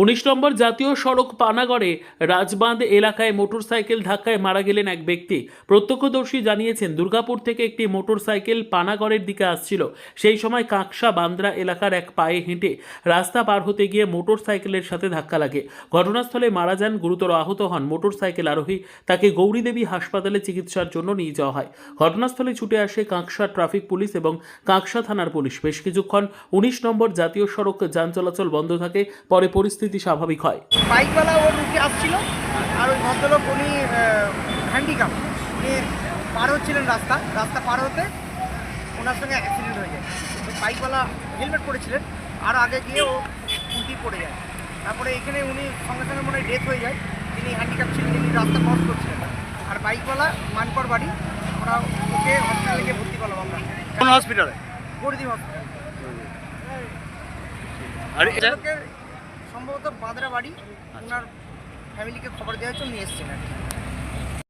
উনিশ নম্বর জাতীয় সড়ক পানাগড়ে রাজবাঁধ এলাকায় মোটরসাইকেল ধাক্কায় মারা গেলেন এক ব্যক্তি। প্রত্যক্ষদর্শী জানিয়েছেন, দুর্গাপুর থেকে একটি মোটরসাইকেল পানাগড়ের দিকে আসছিল। সেই সময় কাঁকসা বান্দ্রা এলাকার এক পায়ে হেঁটে রাস্তা পার হতে গিয়ে মোটরসাইকেলের সাথে ধাক্কা লাগে। ঘটনাস্থলে মারা যান গুরুতর আহত হন মোটরসাইকেল আরোহী। তাকে গৌরীদেবী হাসপাতালে চিকিৎসার জন্য নিয়ে যাওয়া হয়। ঘটনাস্থলে ছুটে আসে কাঁকসা ট্রাফিক পুলিশ এবং কাঁকসা থানার পুলিশ। বেশ কিছুক্ষণ উনিশ নম্বর জাতীয় সড়ক যান চলাচল বন্ধ থাকে, পরে পরিস্থিতি স্বাভাবিক হয়। বাইকওয়ালা ওর রুটে আসছিল আর ওই ভদ্রলোক উনি হ্যান্ডিক্যাপ উনি পার হচ্ছিলেন রাস্তা রাস্তা পার হতে ওনার সঙ্গে অ্যাক্সিডেন্ট হয়ে যায়। বাইকওয়ালা হেলমেট পরেছিলেন আর আগে গিয়ে ও উল্টি পড়ে যায়। তারপরে এখানে উনি সঙ্গে সঙ্গে মনে হয় ডেথ হয়ে যায় তিনি হ্যান্ডিক্যাপ ছিলেন তিনি রাস্তা ক্রস করছিলেন। আর বাইকওয়ালা মানকর বাড়ি আমরা ওকে হসপিটালে গিয়ে ভর্তি করলাম আমরা। কোন হসপিটালে গরিদি হসপিটাল আর সম্ভবত বাদরা বাড়ি ওনার ফ্যামিলিকে খবর দেওয়ার জন্য নিয়ে এসছেন আর কি।